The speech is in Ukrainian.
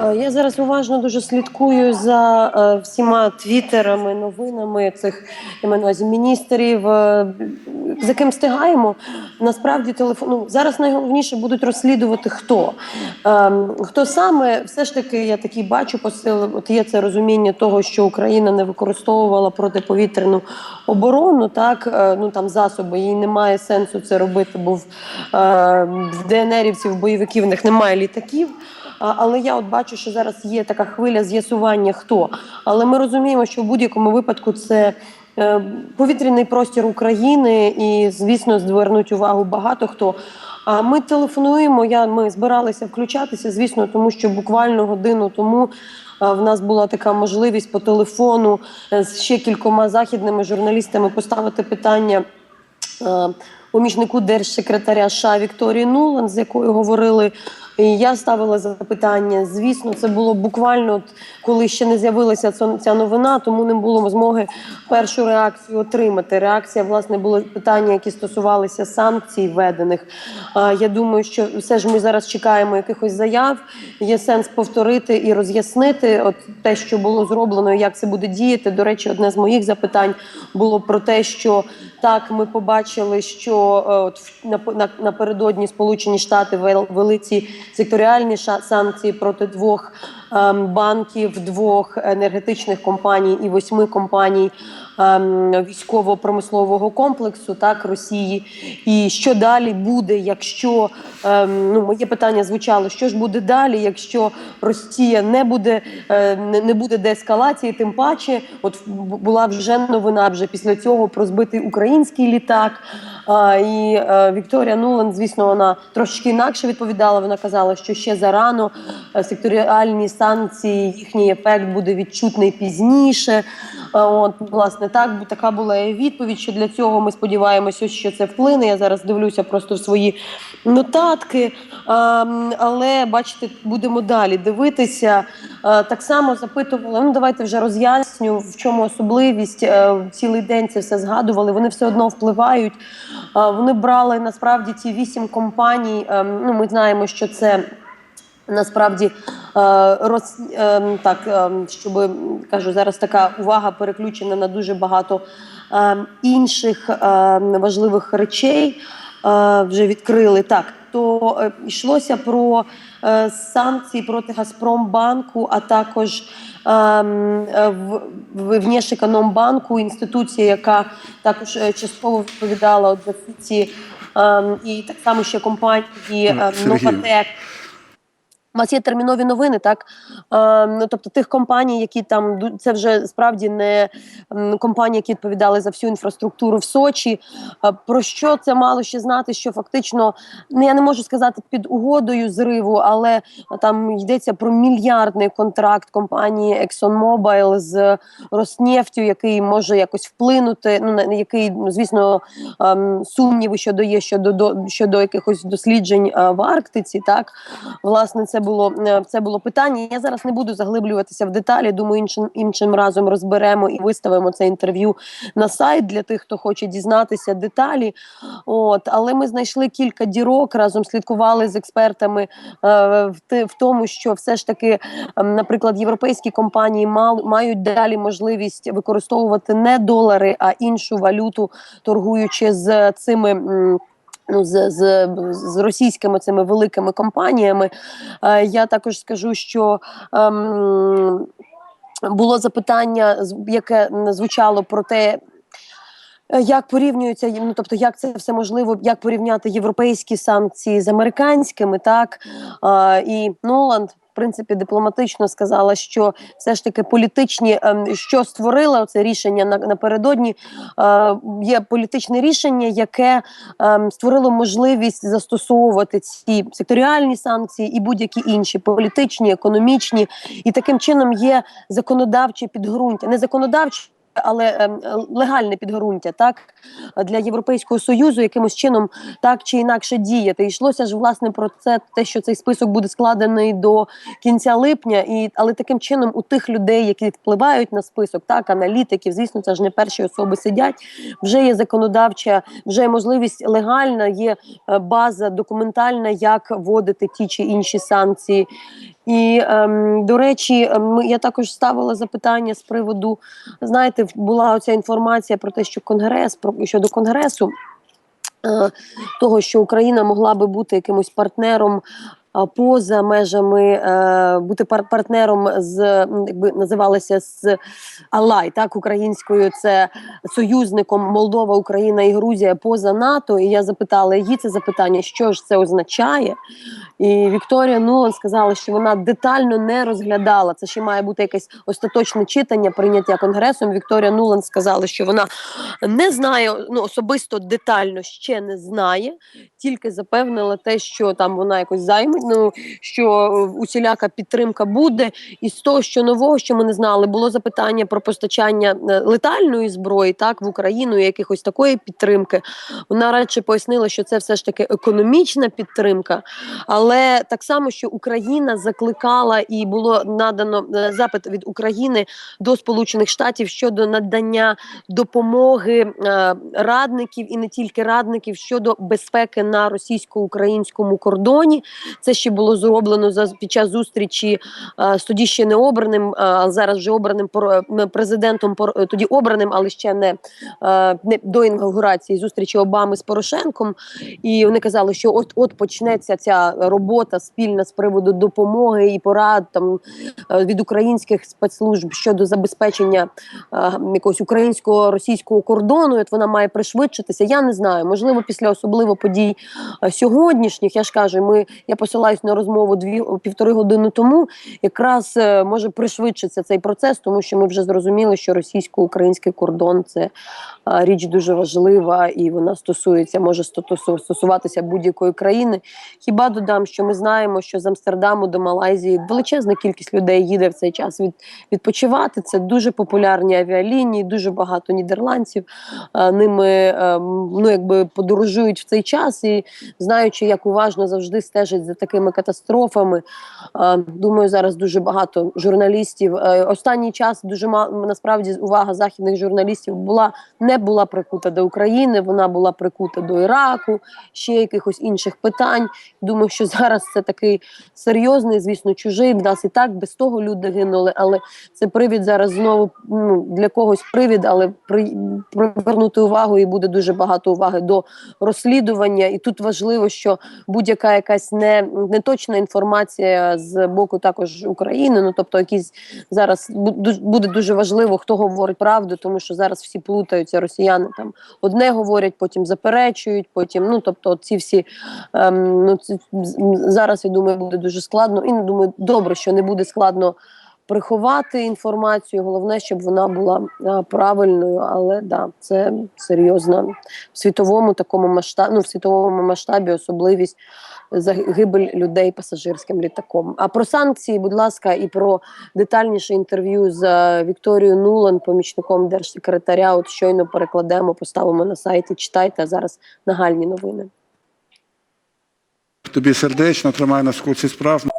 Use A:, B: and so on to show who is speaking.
A: Е, Я зараз уважно дуже слідкую за е, всіма твіттерами, новинами цих увазі міністрів, е, за ким встигаємо. Насправді телефон ну, зараз найголовніше будуть розслідувати хто. Ем, хто саме все ж таки я такий бачу посил. От є це розуміння того, що Україна не використовувала протиповітряну оборону. Так ну там засоби їй немає сенсу це робити, бо в, в ДНРівців, бойовиків в них немає літаків. Але я от бачу, що зараз є така хвиля з'ясування хто. Але ми розуміємо, що в будь-якому випадку це е, повітряний простір України, і звісно, звернуть увагу багато хто. А ми телефонуємо. Я ми збиралися включатися, звісно, тому що буквально годину тому. В нас була така можливість по телефону е, з ще кількома західними журналістами поставити питання е, помічнику держсекретаря США Вікторії Нулан, з якою говорили. І я ставила запитання. Звісно, це було буквально коли ще не з'явилася ця- новина, тому не було змоги першу реакцію отримати. Реакція, власне, були питання, які стосувалися санкцій введених. А, Я думаю, що все ж ми зараз чекаємо якихось заяв. Є сенс повторити і роз'яснити от те, що було зроблено, як це буде діяти. До речі, одне з моїх запитань було про те, що так ми побачили, що е, от на- на- напередодні Сполучені Штати вел- ввели ці секторіальні ша- санкції проти двох банків, двох енергетичних компаній і восьми компаній ем, військово-промислового комплексу так Росії. І що далі буде, якщо ем, ну моє питання звучало, що ж буде далі, якщо Росія не буде не, буде деескалації, тим паче, от була вже новина вже після цього про збитий український літак. І е, Вікторія Нуланд, звісно, вона трошки інакше відповідала. Вона казала, що ще зарано е, секторіальні санкції, їхній ефект буде відчутний пізніше. От, власне, так така була і відповідь. Що для цього ми сподіваємося, що це вплине. Я зараз дивлюся просто в свої нотатки. Але бачите, будемо далі дивитися. Так само запитували. Ну давайте вже роз'ясню, в чому особливість. Е, Цілий день це все згадували. Вони все одно впливають. Вони брали насправді ці вісім компаній. ем, Ну, ми знаємо, що це. Насправді е, роз, е, так, е, щоб кажу, зараз така увага переключена на дуже багато інших важливих речей. Е, вже відкрили так. То е, йшлося про санкції проти Газпромбанку, а також ем, Внешекономбанку, інституція, яка також частково відповідала за ці ем, і так само ще компанії ем. Новатек. У вас є термінові новини, так? Ну, тобто тих компаній, які там це вже справді не компанії, які відповідали за всю інфраструктуру в Сочі. Про що це мало ще знати? Що фактично, ну я не можу сказати під угодою зриву, але там йдеться про мільярдний контракт компанії ExxonMobil з Роснефтю, який може якось вплинути. Ну який, ну, звісно, ем, сумніви щодо є щодо до щодо якихось досліджень е, в Арктиці. Так власне, це було е, це було питання. Я зараз не буду заглиблюватися в деталі. Думаю, іншим іншим разом розберемо і виставимо це інтерв'ю на сайт для тих, хто хоче дізнатися деталі. От, але ми знайшли кілька дірок разом слідкували з експертами е, в, в тому, що все ж таки, ем, наприклад, європейські компанії мал, мають далі можливість використовувати не долари, а іншу валюту, торгуючи з цими. Ну, з, з, з російськими цими великими компаніями. Е, я також скажу, що ем, було запитання, яке звучало про те. е, Як порівнюються ну, тобто, як це все можливо, як порівняти європейські санкції з американськими, так а, і Ноланд, принципі, дипломатично сказала, що все ж таки політичні, ем, що створила це рішення на, напередодні, е, є політичне рішення, яке ем, створило можливість застосовувати ці секторіальні санкції і будь-які інші політичні, економічні, і таким чином є законодавче підґрунтя, не законодавче. Але ем, легальне підґрунтя так для європейського союзу якимось чином так чи інакше діяти. Йшлося ж власне про це, те, що цей список буде складений до кінця липня, і але таким чином у тих людей, які впливають на список, так аналітиків, звісно, це ж не перші особи сидять. Вже є законодавча, вже є можливість легальна, є е, база документальна, як вводити ті чи інші санкції. І ем, до речі, ми я також ставила запитання з приводу. Знаєте, була оця інформація про те, що конгрес про щодо конгресу. е, Того, що Україна могла би бути якимось партнером поза межами, е, бути пар- партнером з якби називалося з Алай, так українською це союзником Молдова, Україна і Грузія поза НАТО. І я запитала її це запитання, що ж це означає. І Вікторія Нулан сказала, що вона детально не розглядала. Це ще має бути якесь остаточне читання, прийняття конгресом. Вікторія Нулан сказала, що вона не знає ну особисто детально ще не знає, тільки запевнила те, що там вона якось займе. Ну що е, усіляка підтримка буде. І з того, що нового, що ми не знали, було запитання про постачання е, летальної зброї, так в Україну і якихось такої підтримки. Вона радше пояснила, що це все ж таки економічна підтримка. Але так само, що Україна закликала і було надано е, запит від України до Сполучених Штатів щодо надання допомоги радників і не тільки радників щодо безпеки на російсько-українському кордоні. Це ще було зроблено за під час зустрічі е, з тоді ще не обраним, е, а зараз вже обраним е, президентом, тоді обраним, але ще не, не до інаугурації зустрічі Обами з Порошенком. І вони казали, що от от почнеться ця робота спільна з приводу допомоги і порад там від українських спецслужб щодо забезпечення якогось українського російського кордону. От вона має пришвидшитися. Я не знаю. Можливо, після особливо подій сьогоднішніх. Я ж кажу, ми я посилаюсь на розмову дві півтори години тому. Якраз е, може пришвидшитися цей процес, тому що ми вже зрозуміли, що російсько-український кордон це е, річ дуже важлива, і вона стосується, може стосуватися будь-якої країни. Хіба додам, що ми знаємо, що з Амстердаму до Малайзії величезна кількість людей їде в цей час від, відпочивати. Це дуже популярні авіалінії, дуже багато нідерландців е, ними ну, якби подорожують в цей час і знаючи, як уважно завжди стежать за такими катастрофами. е, Думаю, зараз дуже багато журналістів. е, Останній час дуже насправді увага західних журналістів була не була прикута до України, вона була прикута до Іраку, ще якихось інших питань. Думаю, що зараз це такий серйозний, звісно, чужий. В нас і так без того люди гинули, але це привід зараз знову ну, для когось привід, але при, привернути увагу і буде дуже багато уваги до розслідування. І тут важливо, що будь-яка якась не, неточна інформація з боку також України. Ну тобто, якісь зараз бу- буде дуже важливо, хто говорить правду, тому що зараз всі плутаються. Росіяни там одне говорять, потім заперечують, потім ну тобто, ці всі ем, ну це зараз я думаю, буде дуже складно. І думаю, добре, що не буде складно приховати інформацію. Головне, щоб вона була правильною. Але да, це серйозна в світовому такому масштабі, ну, в світовому масштабі особливість загибель людей пасажирським літаком. А про санкції, будь ласка, і про детальніше інтерв'ю з е, Вікторією Нулан, помічником держсекретаря. От щойно перекладемо, поставимо на сайті. Читайте зараз нагальні новини.
B: Тобі сердечно тримай нас в курсі справ.